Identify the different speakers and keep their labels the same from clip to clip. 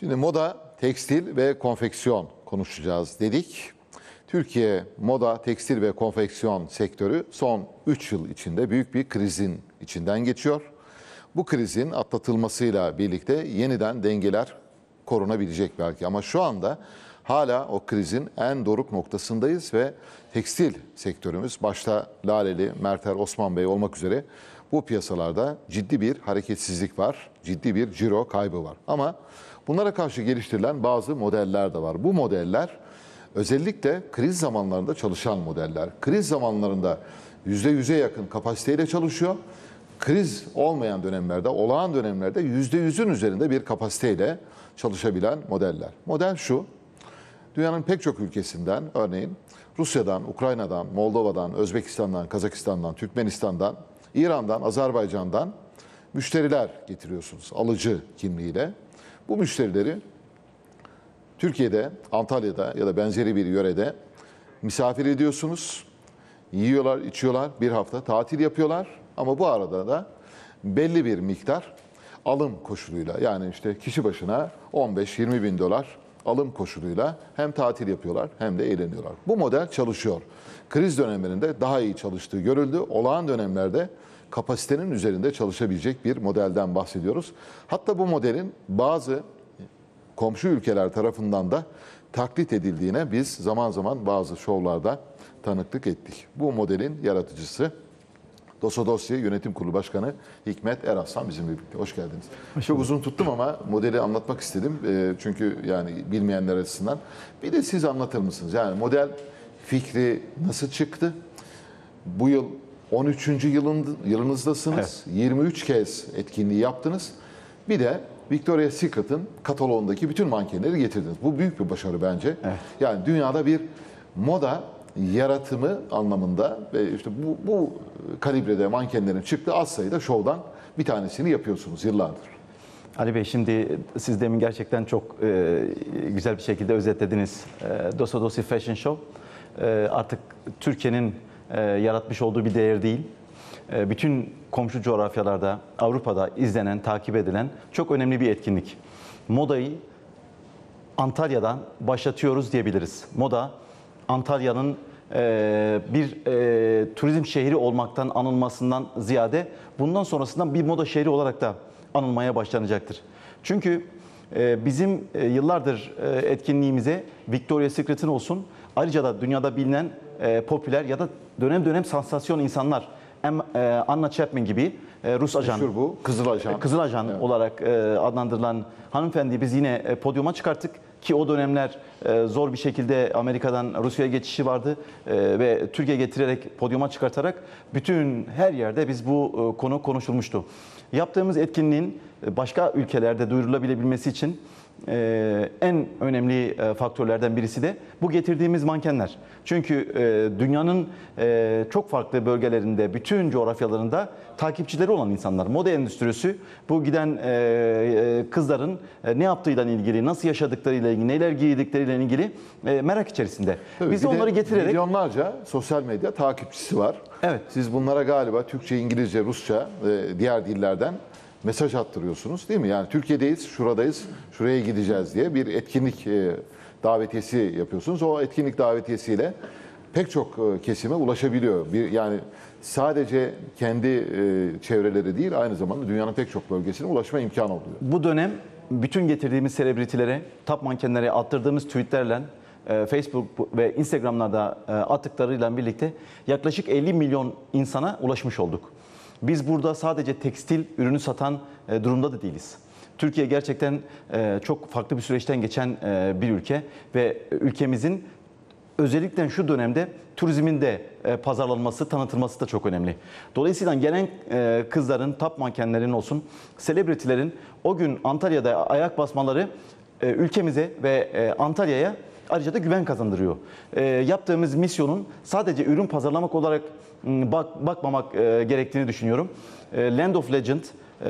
Speaker 1: Şimdi moda, tekstil ve konfeksiyon konuşacağız dedik. Türkiye moda, tekstil ve konfeksiyon sektörü son 3 yıl içinde büyük bir krizin içinden geçiyor. Bu krizin atlatılmasıyla birlikte yeniden dengeler korunabilecek belki ama şu anda hala o krizin en doruk noktasındayız ve tekstil sektörümüz başta Laleli, Merter, Osman Bey olmak üzere bu piyasalarda ciddi bir hareketsizlik var, ciddi bir ciro kaybı var. Ama bunlara karşı geliştirilen bazı modeller de var. Bu modeller özellikle kriz zamanlarında çalışan modeller. Kriz zamanlarında %100'e yakın kapasiteyle çalışıyor. Kriz olmayan dönemlerde, olağan dönemlerde %100'ün üzerinde bir kapasiteyle çalışabilen modeller. Model şu, dünyanın pek çok ülkesinden, örneğin Rusya'dan, Ukrayna'dan, Moldova'dan, Özbekistan'dan, Kazakistan'dan, Türkmenistan'dan, İran'dan, Azerbaycan'dan müşteriler getiriyorsunuz alıcı kimliğiyle. Bu müşterileri Türkiye'de, Antalya'da ya da benzeri bir yörede misafir ediyorsunuz. Yiyorlar, içiyorlar, bir hafta tatil yapıyorlar. Ama bu arada da belli bir miktar alım koşuluyla yani işte kişi başına 15-20 bin dolar alım koşuluyla hem tatil yapıyorlar hem de eğleniyorlar. Bu model çalışıyor. Kriz dönemlerinde daha iyi çalıştığı görüldü. Olağan dönemlerde kapasitenin üzerinde çalışabilecek bir modelden bahsediyoruz. Hatta bu modelin bazı komşu ülkeler tarafından da taklit edildiğine biz zaman zaman bazı şovlarda tanıklık ettik. Bu modelin yaratıcısı Dosodosya Yönetim Kurulu Başkanı Hikmet Eraslan bizimle birlikte. Hoş geldiniz. Çok uzun tuttum ama modeli anlatmak istedim. Ee, Çünkü yani bilmeyenler açısından. Bir de siz anlatır mısınız? Yani model fikri nasıl çıktı? Bu yıl 13. yılın, yılınızdasınız. 23 kez etkinliği yaptınız. Bir de Victoria's Secret'ın kataloğundaki bütün mankenleri getirdiniz. Bu büyük bir başarı bence. Yani dünyada bir moda yaratımı anlamında ve işte bu, bu kalibrede mankenlerin çıktığı az sayıda şovdan bir tanesini yapıyorsunuz yıllardır.
Speaker 2: Ali Bey şimdi siz demin gerçekten çok e, güzel bir şekilde özetlediniz. E, Dosa Dosi Fashion Show e, artık Türkiye'nin e, yaratmış olduğu bir değer değil. E, bütün komşu coğrafyalarda, Avrupa'da izlenen, takip edilen çok önemli bir etkinlik. Modayı Antalya'dan başlatıyoruz diyebiliriz. Moda Antalya'nın e, bir e, turizm şehri olmaktan anılmasından ziyade bundan sonrasından bir moda şehri olarak da anılmaya başlanacaktır. Çünkü e, bizim e, yıllardır e, etkinliğimize Victoria's Secret'in olsun ayrıca da dünyada bilinen e, popüler ya da dönem dönem sansasyon insanlar Em- e, Anna Chapman gibi e, Rus ajan
Speaker 1: Meşhur bu Kızıl Ajan.
Speaker 2: Kızıl Ajan olarak e, adlandırılan hanımefendi biz yine e, podyuma çıkarttık ki o dönemler e, zor bir şekilde Amerika'dan Rusya'ya geçişi vardı e, ve Türkiye getirerek podyuma çıkartarak bütün her yerde biz bu e, konu konuşulmuştu. Yaptığımız etkinliğin e, başka ülkelerde duyurulabilmesi için e, en önemli e, faktörlerden birisi de bu getirdiğimiz mankenler. Çünkü e, dünyanın e, çok farklı bölgelerinde, bütün coğrafyalarında takipçileri olan insanlar. Moda endüstrisi bu giden e, e, kızların e, ne yaptığıyla ilgili, nasıl yaşadıklarıyla ilgili, neler giydikleriyle ilgili e, merak içerisinde.
Speaker 1: Tabii
Speaker 2: Biz de onları getirerek
Speaker 1: milyonlarca sosyal medya takipçisi var.
Speaker 2: Evet.
Speaker 1: Siz bunlara galiba Türkçe, İngilizce, Rusça ve diğer dillerden mesaj attırıyorsunuz değil mi? Yani Türkiye'deyiz, şuradayız, şuraya gideceğiz diye bir etkinlik e, davetiyesi yapıyorsunuz. O etkinlik davetiyesiyle pek çok e, kesime ulaşabiliyor. Bir yani sadece kendi e, çevreleri değil aynı zamanda dünyanın pek çok bölgesine ulaşma imkanı oluyor.
Speaker 2: Bu dönem bütün getirdiğimiz selebritilere, top mankenlere attırdığımız tweetlerle e, Facebook ve Instagram'larda attıklarıyla birlikte yaklaşık 50 milyon insana ulaşmış olduk. Biz burada sadece tekstil ürünü satan e, durumda da değiliz. Türkiye gerçekten e, çok farklı bir süreçten geçen e, bir ülke ve ülkemizin özellikle şu dönemde turizmin de pazarlanması, tanıtılması da çok önemli. Dolayısıyla gelen kızların, top mankenlerin olsun, selebritilerin o gün Antalya'da ayak basmaları ülkemize ve Antalya'ya ayrıca da güven kazandırıyor. E, yaptığımız misyonun sadece ürün pazarlamak olarak m, bak, bakmamak e, gerektiğini düşünüyorum. E, Land of Legend e,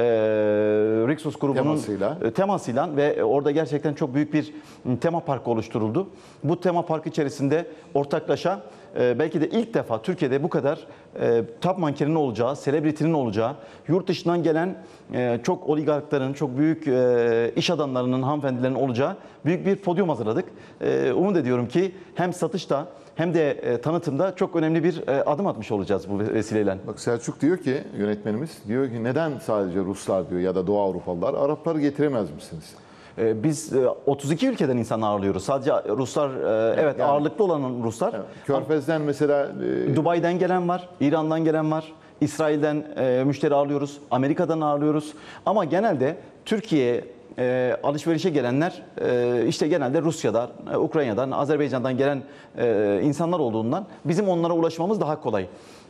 Speaker 2: Rixos grubunun
Speaker 1: Temasıyla.
Speaker 2: e, temasıyla ve orada gerçekten çok büyük bir m, tema parkı oluşturuldu. Bu tema parkı içerisinde ortaklaşa e, belki de ilk defa Türkiye'de bu kadar e, top mankenin olacağı, selebriti'nin olacağı, yurt dışından gelen e, çok oligarkların, çok büyük e, iş adamlarının, hanımefendilerin olacağı büyük bir podyum hazırladık. E, umut ediyorum ki hem satışta hem de e, tanıtımda çok önemli bir e, adım atmış olacağız bu vesileyle.
Speaker 1: Bak Selçuk diyor ki yönetmenimiz diyor ki neden sadece Ruslar diyor ya da Doğu Avrupalılar Arapları getiremez misiniz?
Speaker 2: Ee, Biz e, 32 ülkeden insan ağırlıyoruz. Sadece Ruslar, e, evet
Speaker 1: yani-
Speaker 2: ağırlıklı olan Ruslar.
Speaker 1: Körfez'den mesela e,
Speaker 2: Dubai'den gelen var, İran'dan gelen var, İsrail'den e, müşteri ağırlıyoruz, Amerika'dan ağırlıyoruz. Ama genelde Türkiye'ye e, alışverişe gelenler e, işte genelde Rusya'dan, e, Ukrayna'dan, Azerbaycan'dan gelen e, insanlar olduğundan bizim onlara ulaşmamız daha kolay.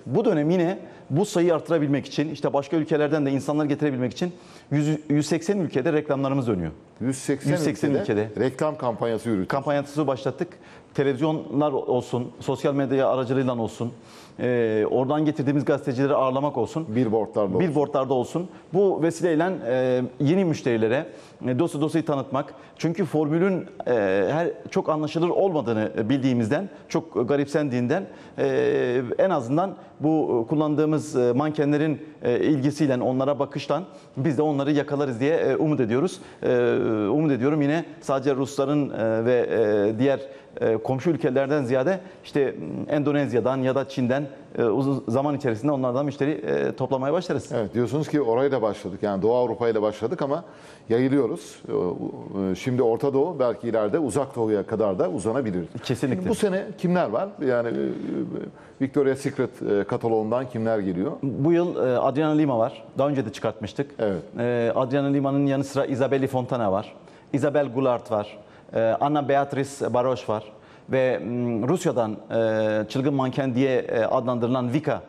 Speaker 2: Bu dönem yine bu sayıyı artırabilmek için, işte başka ülkelerden de insanlar getirebilmek için 100 180 ülkede reklamlarımız dönüyor.
Speaker 1: 180,
Speaker 2: 180
Speaker 1: ülkede,
Speaker 2: ülkede.
Speaker 1: reklam kampanyası yürütüyor.
Speaker 2: Kampanyası başlattık. Televizyonlar olsun, sosyal medya aracılığıyla olsun, e, oradan getirdiğimiz gazetecileri ağırlamak olsun.
Speaker 1: Billboardlarla olsun.
Speaker 2: Billboardlarda olsun. Bu vesileyle e, yeni müşterilere e, dosu dosyayı tanıtmak. Çünkü formülün e, her çok anlaşılır olmadığını bildiğimizden, çok garipsendiğinden e, en azından bu kullandığımız e, mankenlerin e, ilgisiyle, onlara bakıştan biz de onları yakalarız diye e, umut ediyoruz. E, umut ediyorum yine sadece Rusların e, ve e, diğer e, komşu ülkelerden ziyade işte Endonezya'dan ya da Çin'den e, uzun zaman içerisinde onlardan müşteri e, toplamaya başlarız.
Speaker 1: Evet diyorsunuz ki orayla da başladık. Yani Doğu Avrupa ile başladık ama yayılıyoruz. Şimdi Orta Doğu belki ileride Uzak Doğu'ya kadar da uzanabilir.
Speaker 2: Kesinlikle.
Speaker 1: Şimdi bu sene kimler var? Yani e, Victoria's Secret e, kataloğundan kimler geliyor?
Speaker 2: Bu yıl e, Adriana Lima var. Daha önce de çıkartmıştık.
Speaker 1: Evet.
Speaker 2: E, Adriana Lima'nın yanı sıra Isabelli Fontana var. Isabel Goulart var. E, Anna Beatrice Baroş var. Ve m, Rusya'dan e, çılgın manken diye e, adlandırılan Vika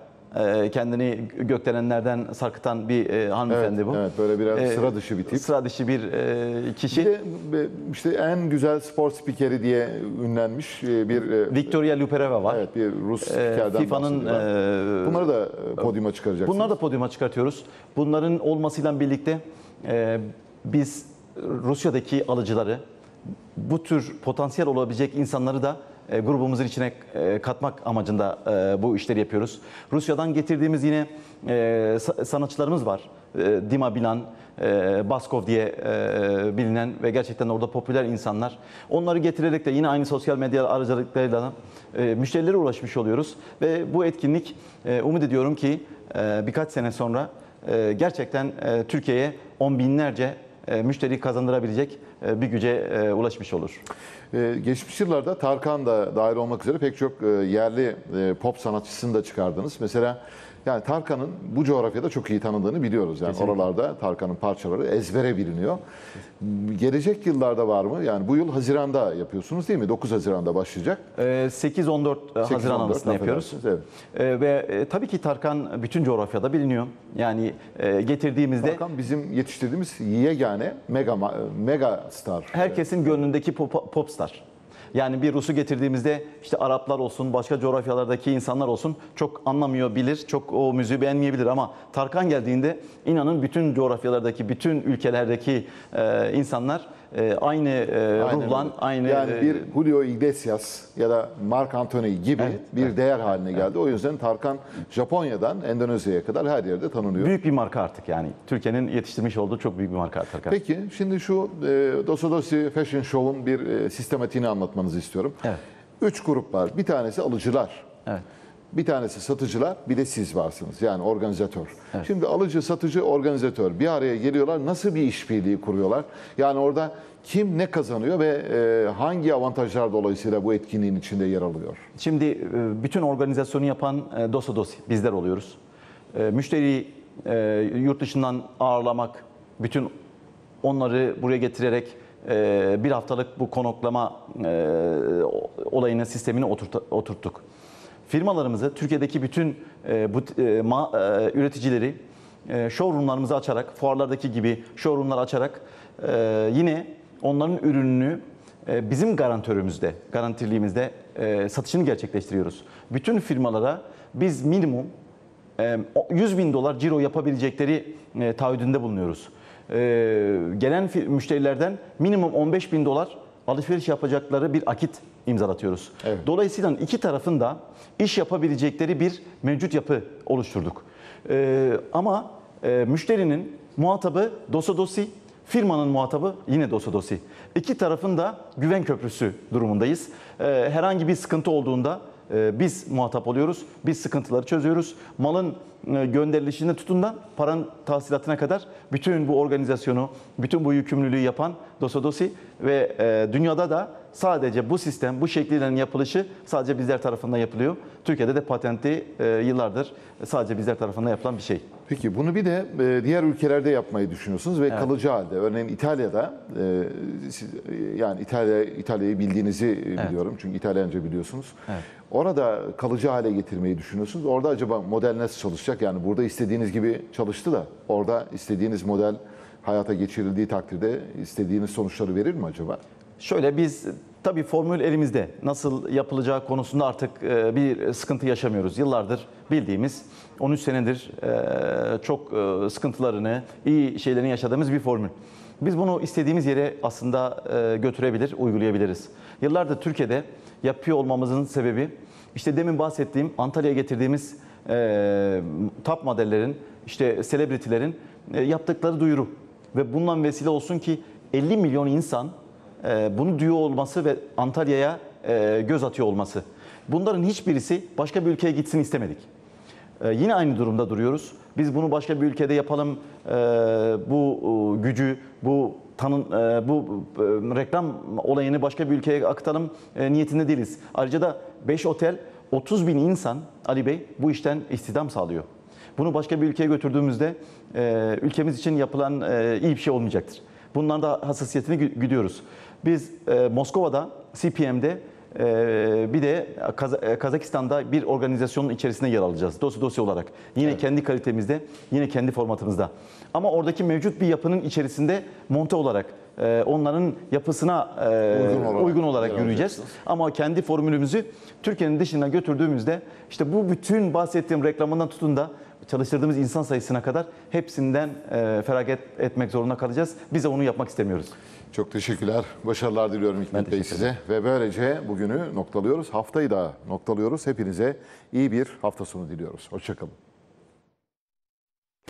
Speaker 2: kendini gökdelenlerden sarkıtan bir e, hanımefendi
Speaker 1: Evet,
Speaker 2: bu.
Speaker 1: evet, böyle biraz
Speaker 2: E,
Speaker 1: sıra dışı bir tip.
Speaker 2: Sıra dışı bir e, kişi.
Speaker 1: Bir de e, işte en güzel spor spikeri diye ünlenmiş bir
Speaker 2: Victoria Lupereva var.
Speaker 1: evet bir Rus
Speaker 2: E,
Speaker 1: spikerden
Speaker 2: FIFA'nın
Speaker 1: Bunları da podyuma çıkaracaksınız.
Speaker 2: Bunları da podyuma çıkartıyoruz. Bunların olmasıyla birlikte biz Rusya'daki alıcıları, bu tür potansiyel olabilecek insanları da e, grubumuzun içine e, katmak amacında e, bu işleri yapıyoruz. Rusya'dan getirdiğimiz yine e, sa- sanatçılarımız var. Dima Bilan, Baskov diye bilinen ve gerçekten orada popüler insanlar. Onları getirerek de yine aynı sosyal medya aracılıklarıyla e, müşterilere ulaşmış oluyoruz. Ve bu etkinlik umut ediyorum ki birkaç sene sonra gerçekten Türkiye'ye on binlerce e, müşteri kazandırabilecek e, bir güce e, ulaşmış olur.
Speaker 1: Geçmiş yıllarda Tarkan da dahil olmak üzere pek çok yerli pop sanatçısını da çıkardınız. Mesela yani Tarkan'ın bu coğrafyada çok iyi tanıdığını biliyoruz. Yani oralarda Tarkan'ın parçaları ezbere biliniyor. Gelecek yıllarda var mı? Yani bu yıl Haziran'da yapıyorsunuz değil mi? 9 Haziran'da başlayacak.
Speaker 2: E, 8-14 Haziran
Speaker 1: 8-14
Speaker 2: arasında yapıyoruz.
Speaker 1: Evet.
Speaker 2: E, ve e, tabii ki Tarkan bütün coğrafyada biliniyor. Yani e, getirdiğimizde
Speaker 1: Tarkan bizim yetiştirdiğimiz yegane mega mega star.
Speaker 2: herkesin gönlündeki pop, popstar. Yani bir Rus'u getirdiğimizde işte Araplar olsun, başka coğrafyalardaki insanlar olsun çok anlamıyor, bilir, çok o müziği beğenmeyebilir. Ama Tarkan geldiğinde inanın bütün coğrafyalardaki, bütün ülkelerdeki e, insanlar e, aynı e,
Speaker 1: Aynen
Speaker 2: ruhlan,
Speaker 1: öyle.
Speaker 2: aynı
Speaker 1: yani
Speaker 2: e,
Speaker 1: bir Julio Iglesias ya da Mark Anthony gibi
Speaker 2: Evet,
Speaker 1: bir değer haline geldi. O yüzden Tarkan Japonya'dan Endonezya'ya kadar her yerde tanınıyor.
Speaker 2: büyük bir marka artık yani. Türkiye'nin yetiştirmiş olduğu çok büyük bir marka Tarkan.
Speaker 1: Peki şimdi şu e, Dostodosi Fashion Show'un bir e, sistematiğini anlatmanızı istiyorum.
Speaker 2: Evet.
Speaker 1: Üç grup var. Bir tanesi alıcılar.
Speaker 2: Evet.
Speaker 1: Bir tanesi satıcılar, bir de siz varsınız. Yani organizatör. Şimdi alıcı, satıcı, organizatör bir araya geliyorlar. Nasıl bir işbirliği kuruyorlar? Yani orada kim ne kazanıyor ve e, hangi avantajlar dolayısıyla bu etkinliğin içinde yer alıyor?
Speaker 2: Şimdi e, bütün organizasyonu yapan e, Dosa Dosi bizler oluyoruz. E, Müşteriyi e, yurt dışından ağırlamak, bütün onları buraya getirerek e, bir haftalık bu konaklama e, olayının sistemini oturttuk. Firmalarımızı Türkiye'deki bütün e, bu e, ma- e, üreticileri e, showroomlarımızı açarak, fuarlardaki gibi showroomlar açarak e, yine onların ürününü e, bizim garantörümüzde, garantiliğimizde e, satışını gerçekleştiriyoruz. Bütün firmalara biz minimum e, o 100 bin dolar ciro yapabilecekleri e, taahhüdünde bulunuyoruz. E, gelen müşterilerden minimum 15 bin dolar alışveriş yapacakları bir akit imzalatıyoruz.
Speaker 1: Evet.
Speaker 2: Dolayısıyla iki tarafın da iş yapabilecekleri bir mevcut yapı oluşturduk. E, ama e, müşterinin muhatabı Dosodosi, firmanın muhatabı yine Dosodosi. İki tarafın da güven köprüsü durumundayız. E, herhangi bir sıkıntı olduğunda e, biz muhatap oluyoruz, biz sıkıntıları çözüyoruz. Malın e, gönderilişinde tutun da paranın tahsilatına kadar bütün bu organizasyonu, bütün bu yükümlülüğü yapan Dosodosi ve e, dünyada da sadece bu sistem, bu şekliyle yapılışı sadece bizler tarafından yapılıyor. Türkiye'de de patenti e, yıllardır sadece bizler tarafından yapılan bir şey.
Speaker 1: Peki bunu bir de e, diğer ülkelerde yapmayı düşünüyorsunuz ve kalıcı halde. Örneğin İtalya'da e, siz, e, yani İtalya İtalya'yı bildiğinizi e, biliyorum çünkü İtalyanca biliyorsunuz.
Speaker 2: Evet.
Speaker 1: Orada kalıcı hale getirmeyi düşünüyorsunuz. Orada acaba model nasıl çalışacak? Yani burada istediğiniz gibi çalıştı da orada istediğiniz model hayata geçirildiği takdirde istediğiniz sonuçları verir mi acaba?
Speaker 2: Şöyle biz tabii formül elimizde. Nasıl yapılacağı konusunda artık e, bir sıkıntı yaşamıyoruz. Yıllardır bildiğimiz 13 senedir e, çok e, sıkıntılarını, iyi şeylerini yaşadığımız bir formül. Biz bunu istediğimiz yere aslında götürebilir, uygulayabiliriz. Yıllardır Türkiye'de yapıyor olmamızın sebebi işte demin bahsettiğim Antalya'ya getirdiğimiz top modellerin, işte selebritilerin yaptıkları duyuru. Ve bundan vesile olsun ki 50 milyon insan bunu duyuyor olması ve Antalya'ya e, göz atıyor olması. Bunların hiçbirisi başka bir ülkeye gitsin istemedik. E, Yine aynı durumda duruyoruz. Biz bunu başka bir ülkede yapalım, e, bu e, gücü, bu tanın, e, bu e, reklam olayını başka bir ülkeye aktaralım e, niyetinde değiliz. Ayrıca da 5 otel, 30 bin insan Ali Bey bu işten istihdam sağlıyor. Bunu başka bir ülkeye götürdüğümüzde e, ülkemiz için yapılan e, iyi bir şey olmayacaktır. Bunların da hassasiyetini güdüyoruz. Biz e, Moskova'da, CPM'de e, bir de Kaz- e, Kazakistan'da bir organizasyonun içerisinde yer alacağız. Dosya dosya olarak. Yine kendi kalitemizde, yine kendi formatımızda. Ama oradaki mevcut bir yapının içerisinde monte olarak e, onların yapısına e,
Speaker 1: Uygun olarak
Speaker 2: uygun olarak yürüyeceğiz. Ama kendi formülümüzü Türkiye'nin dışına götürdüğümüzde işte bu bütün bahsettiğim reklamından tutun da çalıştırdığımız insan sayısına kadar hepsinden e, feragat etmek zorunda kalacağız. Biz de onu yapmak istemiyoruz.
Speaker 1: Çok teşekkürler. Başarılar diliyorum Hikmet Bey size. Ve böylece bugünü noktalıyoruz. Haftayı da noktalıyoruz. Hepinize iyi bir hafta sonu diliyoruz. Hoşçakalın.